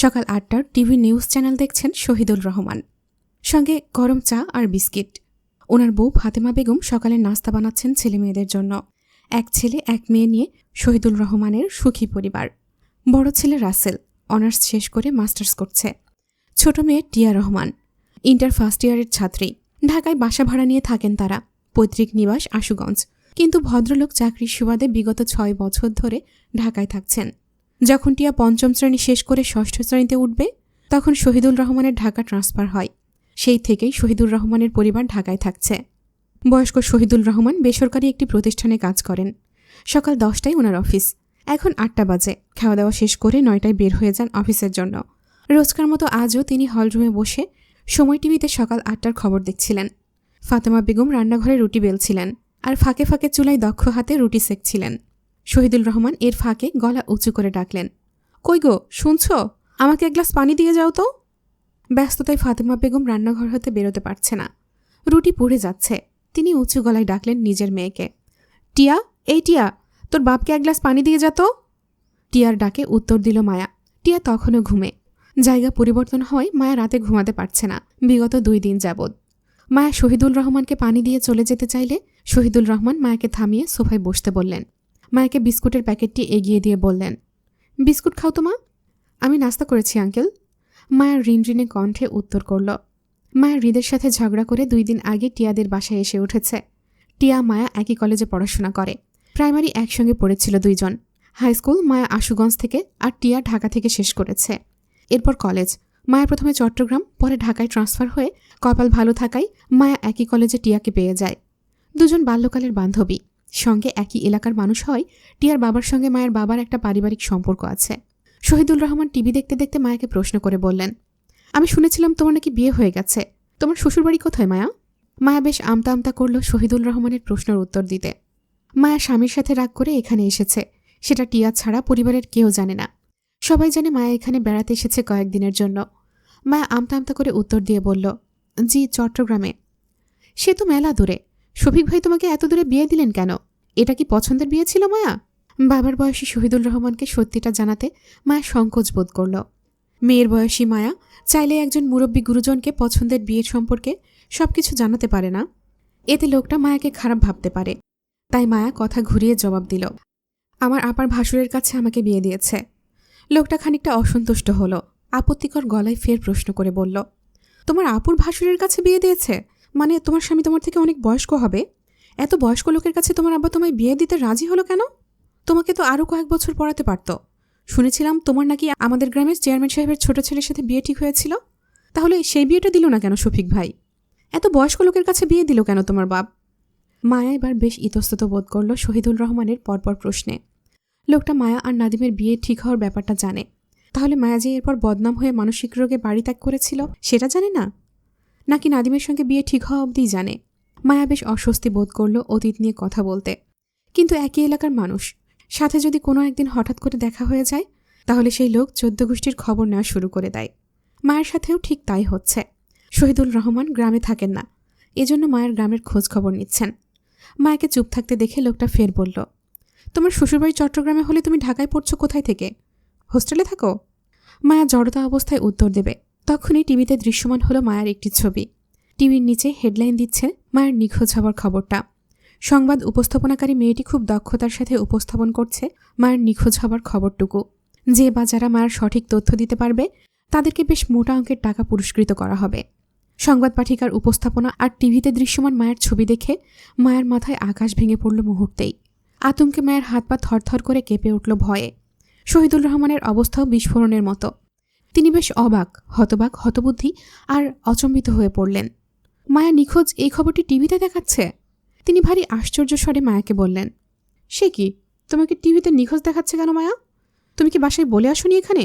সকাল আটটার TV news channel দেখছেন শহীদুল রহমান। সঙ্গে গরম চা আর বিস্কিট। ওনার বউ ফাতেমা বেগম সকালে নাস্তা বানাচ্ছেন ছেলে মেয়েদের জন্য। এক ছেলে, এক মেয়ে নিয়ে শহীদুল রহমানের সুখী পরিবার। বড় ছেলে রাসেল অনার্স শেষ করে মাস্টার্স করছে। ছোট মেয়ে টিয়া রহমান। ইন্টার ফার্স্ট ইয়ারের ছাত্রী। ঢাকায় বাসা ভাড়া নিয়ে থাকেন তারা, পৈতৃক নিবাস আশুগঞ্জ। কিন্তু ভদ্রলোক চাকরির সুবাদে বিগত ছয় বছর ধরে ঢাকায় থাকছেন। যখন টিয়া পঞ্চম শ্রেণি শেষ করে ষষ্ঠ শ্রেণীতে উঠবে, তখন শহীদুল রহমানের ঢাকা ট্রান্সফার হয়। সেই থেকেই শহীদুল রহমানের পরিবার ঢাকায় থাকছে। বয়স্ক শহীদুল রহমান বেসরকারি একটি প্রতিষ্ঠানে কাজ করেন। সকাল দশটায় ওনার অফিস। এখন আটটা বাজে। খাওয়া দাওয়া শেষ করে নয়টায় বের হয়ে যান অফিসের জন্য। রোজকার মতো আজও তিনি হলরুমে বসে সময় টিভিতে সকাল আটটার খবর দেখছিলেন। ফাতেমা বেগম রান্নাঘরে রুটি বেলছিলেন আর ফাঁকে ফাঁকে চুলায় দক্ষ হাতে রুটি সেকছিলেন। শহীদুল রহমান এর ফাঁকে গলা উঁচু করে ডাকলেন, কই গো, শুনছ? আমাকে এক গ্লাস পানি দিয়ে যাও তো। ব্যস্ততায় ফাতেমা বেগম রান্নাঘর হতে বেরোতে পারছে না। রুটি পুড়ে যাচ্ছে। তিনি উঁচু গলায় ডাকলেন নিজের মেয়েকে, টিয়া, এই টিয়া, তোর বাপকে এক গ্লাস পানি দিয়ে যা তো। টিয়ার ডাকে উত্তর দিল মায়া। টিয়া তখনও ঘুমে। জায়গা পরিবর্তন হয় মায়া রাতে ঘুমাতে পারছে না, বিগত দুই দিন যাবৎ। মায়া শহীদুল রহমানকে পানি দিয়ে চলে যেতে চাইলে শহীদুল রহমান মায়াকে থামিয়ে সোফায় বসতে বললেন মায়াকে বিস্কুটের প্যাকেটটি এগিয়ে দিয়ে বললেন, বিস্কুট খাও তো মা। আমি নাস্তা করেছি, আঙ্কেল। মায়ার রিনরিনে কণ্ঠে উত্তর করল, মায়া হৃদের সাথে ঝগড়া করে দুই দিন আগে টিয়াদের বাসায় এসে উঠেছে। টিয়া, মায়া একই কলেজে পড়াশোনা করে। প্রাইমারি একসঙ্গে পড়েছিল দুইজন। হাই স্কুল, মায়া আশুগঞ্জ থেকে আর টিয়া ঢাকা থেকে শেষ করেছে। এরপর কলেজ। মায়া প্রথমে চট্টগ্রাম, পরে ঢাকায় ট্রান্সফার হয়ে কপাল ভালো থাকায় মায়া একই কলেজে টিয়াকে পেয়ে যায়। দুজন বাল্যকালের বান্ধবী। সঙ্গে একই এলাকার মানুষ হয়, টিয়ার বাবার সঙ্গে মায়ের বাবার একটা পারিবারিক সম্পর্ক আছে। শহীদুল রহমান টিভি দেখতে দেখতে মায়াকে প্রশ্ন করে বললেন, আমি শুনেছিলাম তোমার নাকি বিয়ে হয়ে গেছে। তোমার শ্বশুরবাড়ি কোথায় মায়া? মায়া বেশ আমতা আমতা করল শহীদুল রহমানের প্রশ্নের উত্তর দিতে। মায়া স্বামীর সাথে রাগ করে এখানে এসেছে। সেটা টিয়া ছাড়া পরিবারের কেউ জানে না। সবাই জানে মায়া এখানে বেড়াতে এসেছে কয়েকদিনের জন্য। মায়া আমতা আমতা করে উত্তর দিয়ে বলল, জি, চট্টগ্রামে। সে তো মেলা দূরে। শফিক ভাই তোমাকে এত দূরে বিয়ে দিলেন কেন? এটা কি পছন্দের বিয়ে ছিল, মায়া? বাবার বয়সী শহীদুল রহমানকে সত্যিটা জানাতে মায়া সংকোচ বোধ করল। মেয়ের বয়সী মায়া চাইলে একজন মুরব্বী গুরুজনকে পছন্দের বিয়ের সম্পর্কে সবকিছু জানাতে পারে না। এতে লোকটা মায়াকে খারাপ ভাবতে পারে। তাই মায়া কথা ঘুরিয়ে জবাব দিল, আমার আপার ভাসুরের কাছে আমাকে বিয়ে দিয়েছে। লোকটা খানিকটা অসন্তুষ্ট হলো, আপত্তিকর গলায় ফের প্রশ্ন করে বলল, তোমার আপুর ভাসুরের কাছে বিয়ে দিয়েছে? মানে তোমার স্বামী তোমার থেকে অনেক বয়স্ক হবে? এত বয়স্ক লোকের কাছে তোমার আব্বা তোমায় বিয়ে দিতে রাজি হলো কেন? তোমাকে তো আরও কয়েক বছর পড়াতে পারত। শুনেছিলাম তোমার নাকি আমাদের গ্রামের চেয়ারম্যান সাহেবের ছোট ছেলের সাথে বিয়ে ঠিক হয়েছিল। তাহলে সেই বিয়েটা দিল না কেন শফিক ভাই? এত বয়স্ক লোকের কাছে বিয়ে দিল কেন তোমার বাপ? মায়া এবার বেশ ইতস্তত বোধ করল শহীদুল রহমানের পরপর প্রশ্নে। লোকটা মায়া আর নাদিমের বিয়ে ঠিক হওয়ার ব্যাপারটা জানে। তাহলে মায়া যে এরপর বদনাম হয়ে মানসিক রোগে বাড়ি ত্যাগ করেছিল, সেটা জানে না? নাকি নাদিমের সঙ্গে বিয়ে ঠিক হওয়া অবধিই জানে? মায়া বেশ অস্বস্তি বোধ করল অতীত নিয়ে কথা বলতে। কিন্তু একই এলাকার মানুষ। সাথে যদি কোনো একদিন হঠাৎ করে দেখা হয়ে যায়, তাহলে সেই লোক চোদ্দ গোষ্ঠীর খবর নেওয়া শুরু করে দেয়। মায়ের সাথেও ঠিক তাই হচ্ছে। শহীদুল রহমান গ্রামে থাকেন না। এজন্য মায়ের গ্রামের খোঁজ খবর নিচ্ছেন। মায়াকে চুপ থাকতে দেখে লোকটা ফের বলল, তোমার শ্বশুরবাড়ি চট্টগ্রামে হলে তুমি ঢাকায় পড়ছো কোথায় থেকে? হোস্টেলে থাকো? মায়া জড়তা অবস্থায় উত্তর দেবে তখনই টিভিতে দৃশ্যমান হলো মায়ের একটি ছবি। টিভির নিচে হেডলাইন দিচ্ছে মায়ের নিখোঁজ হওয়ার খবরটা। সংবাদ উপস্থাপনাকারী মেয়েটি খুব দক্ষতার সাথে উপস্থাপন করছে মায়ের নিখোঁজ হওয়ার খবরটুকু। যে বা যারা মায়ের সঠিক তথ্য দিতে পারবে, তাদেরকে বেশ মোটা অঙ্কের টাকা পুরস্কৃত করা হবে। সংবাদ পাঠিকার উপস্থাপনা আর টিভিতে দৃশ্যমান মায়ের ছবি দেখে মায়ের মাথায় আকাশ ভেঙে পড়ল মুহূর্তেই। আতঙ্কে মায়ের হাত পা থরথর করে কেঁপে উঠল ভয়ে। শহীদুল রহমানের অবস্থাও বিস্ফোরণের মতো। তিনি বেশ অবাক, হতবাক, হতবুদ্ধি আর অচম্বিত হয়ে পড়লেন। মায়া নিখোঁজ এই খবরটি টিভিতে দেখাচ্ছে? তিনি ভারী আশ্চর্য স্বরে মায়াকে বললেন, সে কি? তোমাকে টিভিতে নিখোঁজ দেখাচ্ছে কেন মায়া? তুমি কি বাসায় বলে আসনি এখানে?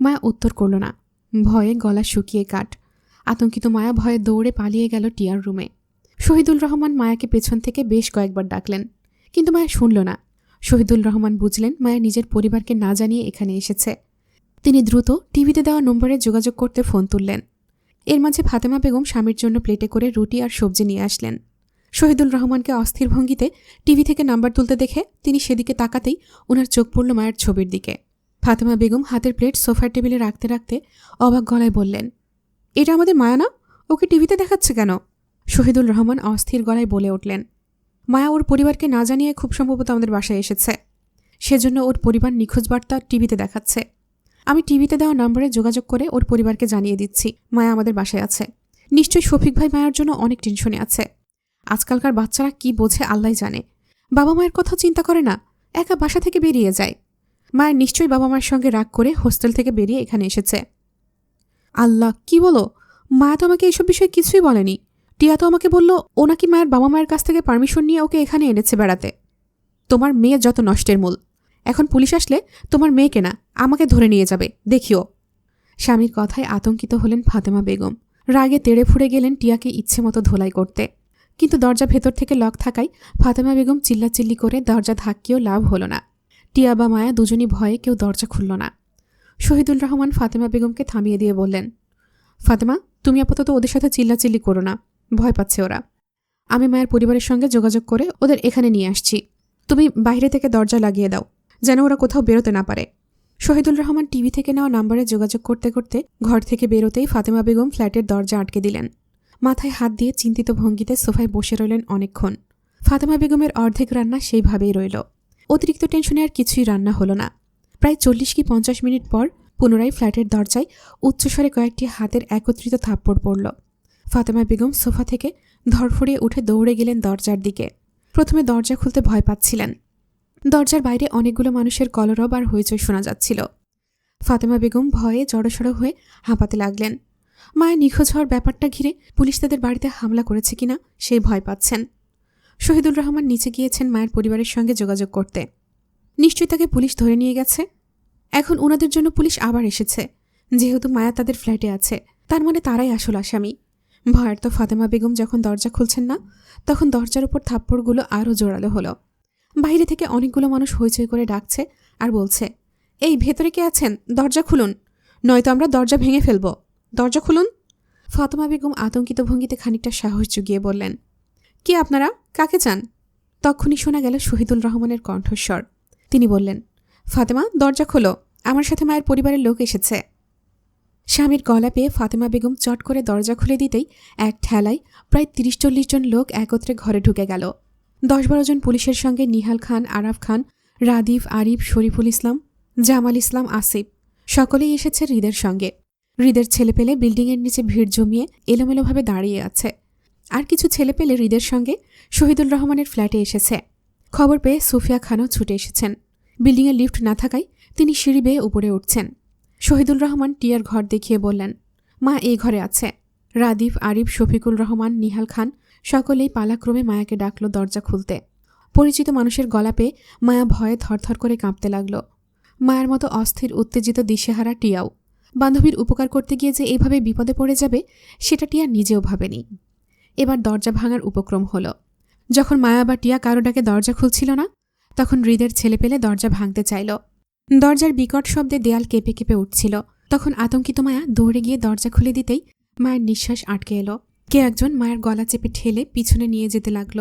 মায়া উত্তর করল না। ভয়ে গলা শুকিয়ে কাট আতঙ্কিত মায়া ভয়ে দৌড়ে পালিয়ে গেল টিয়ার রুমে। শহীদুল রহমান মায়াকে পেছন থেকে বেশ কয়েকবার ডাকলেন, কিন্তু মায়া শুনল না। শহীদুল রহমান বুঝলেন মায়া নিজের পরিবারকে না জানিয়ে এখানে এসেছে। তিনি দ্রুত টিভিতে দেওয়া নম্বরে যোগাযোগ করতে ফোন তুললেন। এর মাঝে ফাতেমা বেগম স্বামীর জন্য প্লেটে করে রুটি আর সবজি নিয়ে আসলেন। শহীদুল রহমানকে অস্থির ভঙ্গিতে টিভি থেকে নাম্বার তুলতে দেখে তিনি সেদিকে তাকাতেই ওনার চোখ পড়ল মায়ের ছবির দিকে। ফাতেমা বেগম হাতের প্লেট সোফার টেবিলে রাখতে রাখতে অবাক গলায় বললেন, এটা আমাদের মায়া না? ওকে টিভিতে দেখাচ্ছে কেন? শহীদুল রহমান অস্থির গলায় বলে উঠলেন, মায়া ওর পরিবারকে না জানিয়ে খুব সম্ভবত আমাদের বাসায় এসেছে। সেজন্য ওর পরিবার নিখোঁজ বার্তা টিভিতে দেখাচ্ছে। আমি টিভিতে দেওয়া নম্বরে যোগাযোগ করে ওর পরিবারকে জানিয়ে দিচ্ছি, মায়া আমাদের বাসায় আছে। নিশ্চয়ই শফিক ভাই মায়ার জন্য অনেক টেনশনে আছে। আজকালকার বাচ্চারা কি বোঝে আল্লাহ জানে। বাবা মায়ের কথা চিন্তা করে না, একা বাসা থেকে বেরিয়ে যায়। মায়ের নিশ্চয়ই বাবা মায়ের সঙ্গে রাগ করে হোস্টেল থেকে বেরিয়ে এখানে এসেছে। আল্লাহ, কি বলো? মা তো আমাকে এসব বিষয়ে কিছুই বলেনি। টিয়া তো আমাকে বলল, ও নাকি মায়ের বাবা মায়ের কাছ থেকে পারমিশন নিয়ে ওকে এখানে এনেছে বেড়াতে। তোমার মেয়ে যত নষ্টের মূল। এখন পুলিশ আসলে তোমার মেয়েকে না, আমাকে ধরে নিয়ে যাবে, দেখিও। স্বামীর কথায় আতঙ্কিত হলেন ফাতেমা বেগম। রাগে তেড়ে ফুড়ে গেলেন টিয়াকে ইচ্ছে মতো ধোলাই করতে। কিন্তু দরজা ভেতর থেকে লক থাকায় ফাতেমা বেগম চিল্লাচিল্লি করে দরজা ধাক্কিয়েও লাভ হলো না। টিয়া বা মায়া দুজনই ভয়ে কেউ দরজা খুলল না। শহীদুল রহমান ফাতেমা বেগমকে থামিয়ে দিয়ে বললেন, ফাতেমা, তুমি আপাতত ওদের সাথে চিল্লাচিল্লি করো না, ভয় পাচ্ছে ওরা। আমি মায়ের পরিবারের সঙ্গে যোগাযোগ করে ওদের এখানে নিয়ে আসছি। তুমি বাইরে থেকে দরজা লাগিয়ে দাও। যেন ওরা কোথাও বেরোতে না পারে। শহীদুল রহমান টিভি থেকে নেওয়া নাম্বারে যোগাযোগ করতে করতে ঘর থেকে বেরোতেই ফাতেমা বেগম ফ্ল্যাটের দরজা আটকে দিলেন। মাথায় হাত দিয়ে চিন্তিত ভঙ্গিতে সোফায় বসে রইলেন অনেকক্ষণ। ফাতেমা বেগমের অর্ধেক রান্না সেইভাবেই রইল। অতিরিক্ত টেনশনে আর কিছুই রান্না হলো না। প্রায় চল্লিশ কি পঞ্চাশ মিনিট পর পুনরায় ফ্ল্যাটের দরজায় উচ্চস্বরে কয়েকটি হাতের একত্রিত থাপ্পড় পড়ল। ফাতেমা বেগম সোফা থেকে ধরফড়িয়ে উঠে দৌড়ে গেলেন দরজার দিকে। প্রথমে দরজা খুলতে ভয় পাচ্ছিলেন। দরজার বাইরে অনেকগুলো মানুষের কলরব আর হইচই শোনা যাচ্ছিল। ফাতেমা বেগম ভয়ে জড়সড় হয়ে হাঁপাতে লাগলেন। মায়া নিখোঁজ হওয়ার ব্যাপারটা ঘিরে পুলিশ তাদের বাড়িতে হামলা করেছে কিনা সেই ভয় পাচ্ছেন। শহীদুল রহমান নিচে গিয়েছেন মায়ের পরিবারের সঙ্গে যোগাযোগ করতে। নিশ্চয়ই তাকে পুলিশ ধরে নিয়ে গেছে। এখন ওনাদের জন্য পুলিশ আবার এসেছে। যেহেতু মায়া তাদের ফ্ল্যাটে আছে, তার মানে তারাই আসল আসামি। ভয়ার্ত ফাতেমা বেগম যখন দরজা খুলছেন না, তখন দরজার উপর থাপ্পড়গুলো আরও জোরালো হলো। বাইরে থেকে অনেকগুলো মানুষ হইচই করে ডাকছে আর বলছে, এই, ভেতরে কে আছেন? দরজা খুলুন। নয়তো আমরা দরজা ভেঙে ফেলব। দরজা খুলুন। ফাতেমা বেগম আতঙ্কিত ভঙ্গিতে খানিকটা সাহস জুগিয়ে বললেন, কে আপনারা? কাকে চান? তখনই শোনা গেল শহীদুল রহমানের কণ্ঠস্বর। তিনি বললেন, ফাতেমা, দরজা খোলো। আমার সাথে মায়ের পরিবারের লোক এসেছে। স্বামীর গলা পেয়ে ফাতেমা বেগম চট করে দরজা খুলে দিতেই এক ঠেলায় প্রায় তিরিশ চল্লিশ জন লোক একত্রে ঘরে ঢুকে গেল। দশ বারো জন পুলিশের সঙ্গে নিহাল খান, আরাফ খান, রাদিফ, আরিফ, শরীফুল ইসলাম, জামাল ইসলাম, আসিফ। সকলেই এসেছে হৃদের সঙ্গে। হৃদের ছেলে পেলে বিল্ডিংয়ের নিচে ভিড় জমিয়ে এলোমেলোভাবে দাঁড়িয়ে আছে। আর কিছু ছেলে পেলে হৃদের সঙ্গে শহীদুল রহমানের ফ্ল্যাটে এসেছে। খবর পেয়ে সুফিয়া খানও ছুটে এসেছেন। বিল্ডিংয়ে লিফট না থাকায় তিনি সিঁড়ি বেয়ে উপরে উঠছেন। শহীদুল রহমান টিয়ার ঘর দেখিয়ে বললেন, মা এই ঘরে আছে। রাদিফ, আরিফ শফিকুল রহমান, নিহাল খান সকলেই পালাক্রমে মায়াকে ডাকল দরজা খুলতে। পরিচিত মানুষের গলাপে মায়া ভয়ে থরথর করে কাঁপতে লাগল। মায়ের মতো অস্থির, উত্তেজিত, দিশেহারা টিয়াও। বান্ধবীর উপকার করতে গিয়ে যে এভাবে বিপদে পড়ে যাবে, সেটা টিয়া নিজেও ভাবেনি। এবার দরজা ভাঙার উপক্রম হলো। যখন মায়া বা টিয়া কারও ডাকে দরজা খুলছিল না, তখন হৃদের ছেলে পেলে দরজা ভাঙতে চাইল। দরজার বিকট শব্দে দেয়াল কেঁপে কেঁপে উঠছিল। তখন আতঙ্কিত মায়া দৌড়ে গিয়ে দরজা খুলে দিতেই মায়ের নিঃশ্বাস আটকে এলো। কে একজন মায়ের গলা চেপে ঠেলে পিছনে নিয়ে যেতে লাগল।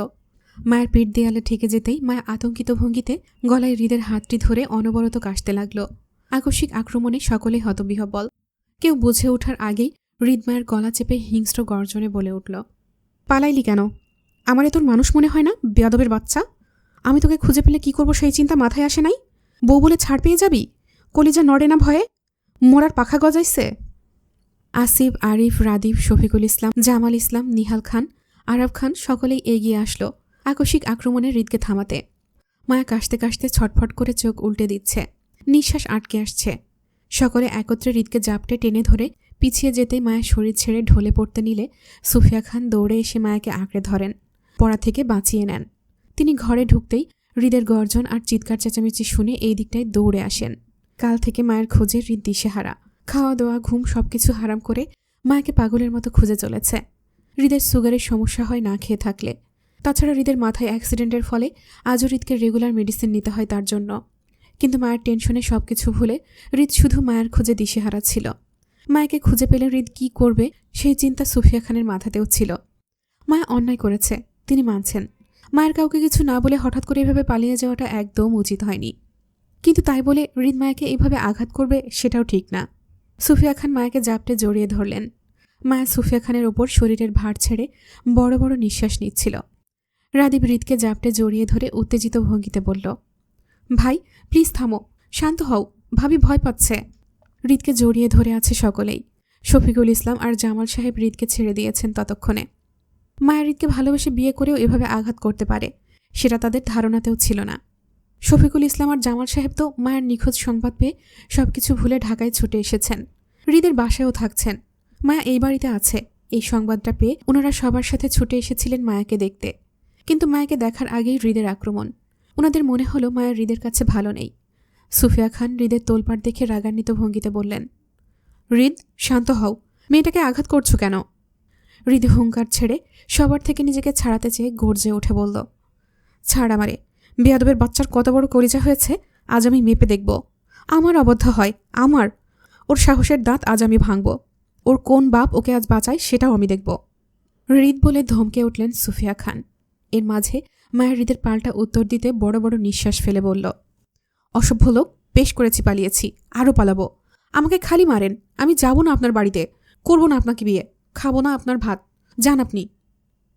মায়ের পিঠ দেয়ালে ঠেকে যেতেই মায়া আতঙ্কিত ভঙ্গিতে গলায় হৃদের হাতটি ধরে অনবরত কাশতে লাগল। আকস্মিক আক্রমণে সকলে হতবিহবল। কেউ বুঝে ওঠার আগেই হৃদ মায়ের গলা চেপে হিংস্র গর্জনে বলে উঠল, পালাইলি কেন? আমারে তোর মানুষ মনে হয় না, বেয়াদবের বাচ্চা? আমি তোকে খুঁজে পেলে কি করব সেই চিন্তা মাথায় আসে নাই? বউ বলে ছাড় পেয়ে যাবি? কলিজা নড়ে না ভয়ে? মোরার পাখা গজাইছে? আসিফ, আরিফ, রাদিফ, শফিকুল ইসলাম, জামাল ইসলাম, নিহাল খান আরব খান সকলেই এগিয়ে আসলো আকস্মিক আক্রমণে হৃদকে থামাতে। মায়া কাশতে কাশতে ছটফট করে চোখ উল্টে দিচ্ছে। নিঃশ্বাস আটকে আসছে। সকলে একত্রে হৃদকে জাপটে টেনে ধরে পিছিয়ে যেতেই মায়া শরীর ছেড়ে ঢলে পড়তে নিলে সুফিয়া খান দৌড়ে এসে মায়াকে আঁকড়ে ধরেন, পড়া থেকে বাঁচিয়ে নেন। তিনি ঘরে ঢুকতেই হৃদের গর্জন আর চিৎকার চেঁচামেচি শুনে এই দিকটায় দৌড়ে আসেন। কাল থেকে মায়ের খোঁজে হৃদ দিশেহারা। খাওয়া দাওয়া ঘুম সবকিছু হারাম করে মায়াকে পাগলের মতো খুঁজে চলেছে। হৃদের সুগারের সমস্যা হয় না খেয়ে থাকলে। তাছাড়া হৃদের মাথায় অ্যাক্সিডেন্টের ফলে আজও হৃদকে রেগুলার মেডিসিন নিতে হয় তার জন্য। কিন্তু মায়ের টেনশনে সবকিছু ভুলে হৃদ শুধু মায়ের খোঁজে দিশেহারা ছিল। মায়াকে খুঁজে পেলে হৃদ কী করবে সেই চিন্তা সুফিয়া খানের মাথাতেও ছিল। মায়া অন্যায় করেছে, তিনি মানছেন। মায়ের কাউকে কিছু না বলে হঠাৎ করে এভাবে পালিয়ে যাওয়াটা একদম উচিত হয়নি। কিন্তু তাই বলে হৃদ মায়াকে এইভাবে আঘাত করবে সেটাও ঠিক না। সুফিয়া খান মায়াকে জাপটে জড়িয়ে ধরলেন। মায়া সুফিয়া খানের ওপর শরীরের ভার ছেড়ে বড় বড় নিঃশ্বাস নিচ্ছিল। রাদীপ হৃদকে জাপটে জড়িয়ে ধরে উত্তেজিত ভঙ্গিতে বলল, ভাই, প্লিজ থামো, শান্ত হও, ভাবি ভয় পাচ্ছে। হৃদকে জড়িয়ে ধরে আছে সকলেই। শফিকুল ইসলাম আর জামাল সাহেব হৃদকে ছেড়ে দিয়েছেন ততক্ষণে। মায়া হৃদকে ভালোবেসে বিয়ে করেও এভাবে আঘাত করতে পারে, সেটা তাদের ধারণাতেও ছিল না। শফিকুল ইসলাম আর জামাল সাহেব তো মায়ের নিখোঁজ সংবাদ পেয়ে সবকিছু ভুলে ঢাকায় ছুটে এসেছেন। হৃদের বাসায়ও থাকছেন। মায়া এই বাড়িতে আছে। এই সংবাদটা পেয়ে ওনারা সবার সাথে ছুটে এসেছিলেন মায়াকে দেখতে। কিন্তু মায়াকে দেখার আগেই হৃদের আক্রমণ। ওনাদের মনে হলো মায়া হৃদের কাছে ভালো নেই। সুফিয়া খান হৃদের তোলপাট দেখে রাগান্বিত ভঙ্গিতে বললেন, হৃদ, শান্ত হও। মেয়েটাকে আঘাত করছ কেন? হৃদ হুঙ্কার ছেড়ে সবার থেকে নিজেকে ছাড়াতে চেয়ে গর্জে উঠে বলল, ছাড় আমারে। বেয়াদবের বাচ্চার কত বড় কলিজা হয়েছে, আজ আমি মেপে দেখব। আমার অবদ্ধ হয়, আমার। ওর সাহসের দাঁত আজ আমি ভাঙব। ওর কোন বাপ ওকে আজ বাঁচায় সেটাও আমি দেখব। হৃদ বলে ধমকে উঠলেন সুফিয়া খান। এর মাঝে মায়ের হৃদের পাল্টা উত্তর দিতে বড় বড় নিঃশ্বাস ফেলে বলল, অসভ্য লোক, বেশ করেছি পালিয়েছি আরও পালাবো। আমাকে খালি মারেন, আমি যাব না আপনার বাড়িতে, করব না আপনাকে বিয়ে, খাব না আপনার ভাত, যান আপনি।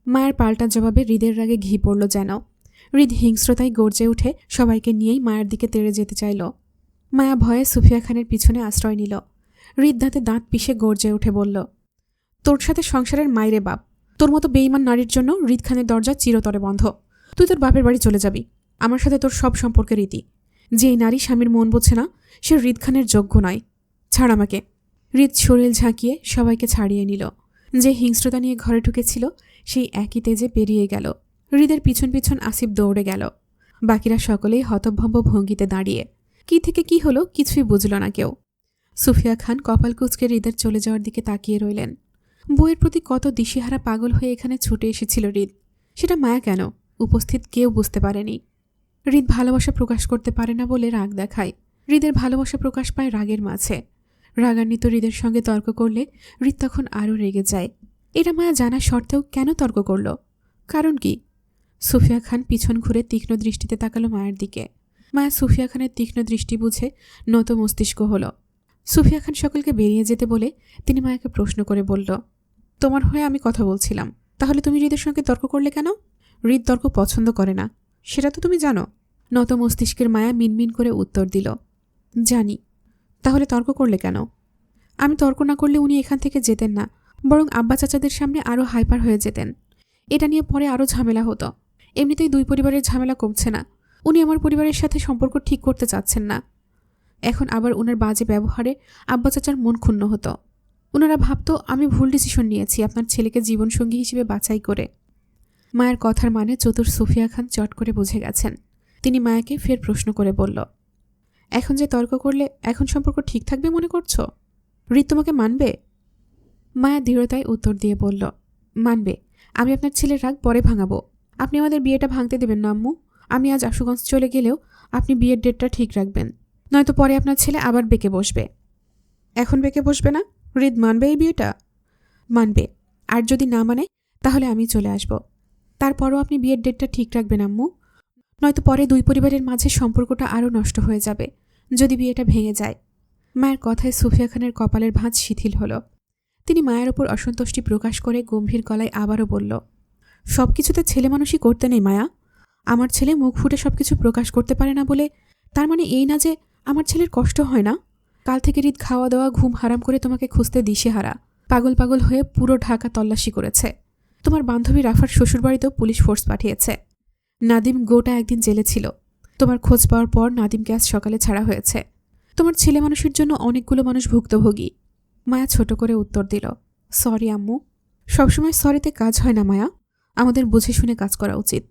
মায়ের পাল্টা জবাবে হৃদের রাগে ঘি পড়ল যেন হৃদ হিংস্রতায় গর্জে উঠে সবাইকে নিয়েই মায়ের দিকে তেড়ে যেতে চাইল। মায়া ভয়ে সুফিয়া খানের পিছনে আশ্রয় নিল। হৃদ দাঁতে দাঁত পিষে গর্জে উঠে বলল, তোর সাথে সংসারের মাইরে বাপ। তোর মতো বেইমান নারীর জন্য হৃদ খানের দরজা চিরতরে বন্ধ। তুই তোর বাপের বাড়ি চলে যাবি। আমার সাথে তোর সব সম্পর্কের রীতি। যেই নারী স্বামীর মন বোঝে না, সে হৃদ খানের যোগ্য নয়। ছাড় আমাকে। হৃদ শরীর ঝাঁকিয়ে সবাইকে ছাড়িয়ে নিল। যে হিংস্রতা নিয়ে ঘরে ঢুকেছিল, সেই একই তেজে পেরিয়ে গেল। হৃদের পিছন পিছন আসিফ দৌড়ে গেল। বাকিরা সকলেই হতভম্ব ভঙ্গিতে দাঁড়িয়ে। কি থেকে কি হলো কিছুই বুঝল না কেউ। সুফিয়া খান কপাল কুচকে হৃদের চলে যাওয়ার দিকে তাকিয়ে রইলেন। বইয়ের প্রতি কত দিশেহারা পাগল হয়ে এখানে ছুটে এসেছিল হৃদ। সেটা মায়া কেন? উপস্থিত কেউ বুঝতে পারেনি। হৃদ ভালোবাসা প্রকাশ করতে পারে না বলে রাগ দেখায়। হৃদের ভালোবাসা প্রকাশ পায় রাগের মাঝে। রাগান্বিত হৃদের সঙ্গে তর্ক করলে হৃদ তখন আরও রেগে যায়। এটা মায়া জানা সত্ত্বেও কেন তর্ক করল? কারণ কি? সুফিয়া খান পিছন ঘুরে তীক্ষ্ণ দৃষ্টিতে তাকালো মায়ের দিকে। মায়া সুফিয়া খানের তীক্ষ্ণ দৃষ্টি বুঝে নত মস্তিষ্ক হল। সুফিয়া খান সকলকে বেরিয়ে যেতে বলে তিনি মায়াকে প্রশ্ন করে বলল, তোমার হয়ে আমি কথা বলছিলাম। তাহলে তুমি হৃদের সঙ্গে তর্ক করলে কেন? হৃদ তর্ক পছন্দ করে না। সেটা তো তুমি জানো। নত মস্তিষ্কের মায়া মিনমিন করে উত্তর দিল, জানি। তাহলে তর্ক করলে কেন? আমি তর্ক না করলে উনি এখান থেকে যেতেন না, বরং আব্বা চাচাদের সামনে আরও হাইপার হয়ে যেতেন। এটা নিয়ে পরে আরও ঝামেলা হতো। এমনিতেই দুই পরিবারের ঝামেলা কমছে না। উনি আমার পরিবারের সাথে সম্পর্ক ঠিক করতে চাচ্ছেন না। এখন আবার ওনার বাজে ব্যবহারে আব্বা চাচার মন ক্ষুণ্ণ হতো। ওনারা ভাবতো, আমি ভুল ডিসিশন নিয়েছি, আপনার ছেলেকে জীবনসঙ্গী হিসেবে বাছাই করে। মায়ের কথার মানে চতুর সুফিয়া খান চট করে বুঝে গেছেন। তিনি মায়াকে ফের প্রশ্ন করে বলল, এখন যে তর্ক করলে, এখন সম্পর্ক ঠিক থাকবে মনে করছ? হৃদ তোমাকে মানবে? মায়া দৃঢ়তায় উত্তর দিয়ে বলল, মানবে। আমি আপনার ছেলের রাগ পরে ভাঙাবো। আপনি আমাদের বিয়েটা ভাঙতে দেবেন না, আম্মু। আমি আজ আশুগঞ্জ চলে গেলেও আপনি বিয়ের ডেটটা ঠিক রাখবেন। নয়তো পরে আপনার ছেলে আবার বেঁকে বসবে। এখন বেঁকে বসবে না? হৃদ মানবে এই বিয়েটা? মানবে। আর যদি না মানে তাহলে আমি চলে আসব। তারপরও আপনি বিয়ের ডেটটা ঠিক রাখবেন, আম্মু। নয়তো পরে দুই পরিবারের মাঝে সম্পর্কটা আরও নষ্ট হয়ে যাবে, যদি বিয়েটা ভেঙে যায়। মায়ের কথায় সুফিয়া খানের কপালের ভাঁজ শিথিল হলো। তিনি মায়ের ওপর অসন্তুষ্টি প্রকাশ করে গম্ভীর গলায় আবারও বলল সব কিছুতে ছেলে মানুষই করতে নেই, মায়া। আমার ছেলে মুখ ফুটে সব কিছু প্রকাশ করতে পারে না বলে। তার মানে এই না যে আমার ছেলের কষ্ট হয় না? কাল থেকে রিত খাওয়া দাওয়া ঘুম হারাম করে তোমাকে খুঁজতে দিশেহারা পাগল পাগল হয়ে পুরো ঢাকা তল্লাশি করেছে। তোমার বান্ধবী রাফার শ্বশুরবাড়িতেও পুলিশ ফোর্স পাঠিয়েছে। নাদিম গোটা একদিন জেলে ছিল। তোমার খোঁজ পাওয়ার পর নাদিমকে আজ সকালে ছাড়া হয়েছে। তোমার ছেলে মানুষের জন্য অনেকগুলো মানুষ ভুক্তভোগী। মায়া ছোট করে উত্তর দিল, সরি, আম্মু। সবসময় সরিতে কাজ হয় না, মায়া। আমাদের বুঝে শুনে কাজ করা উচিত।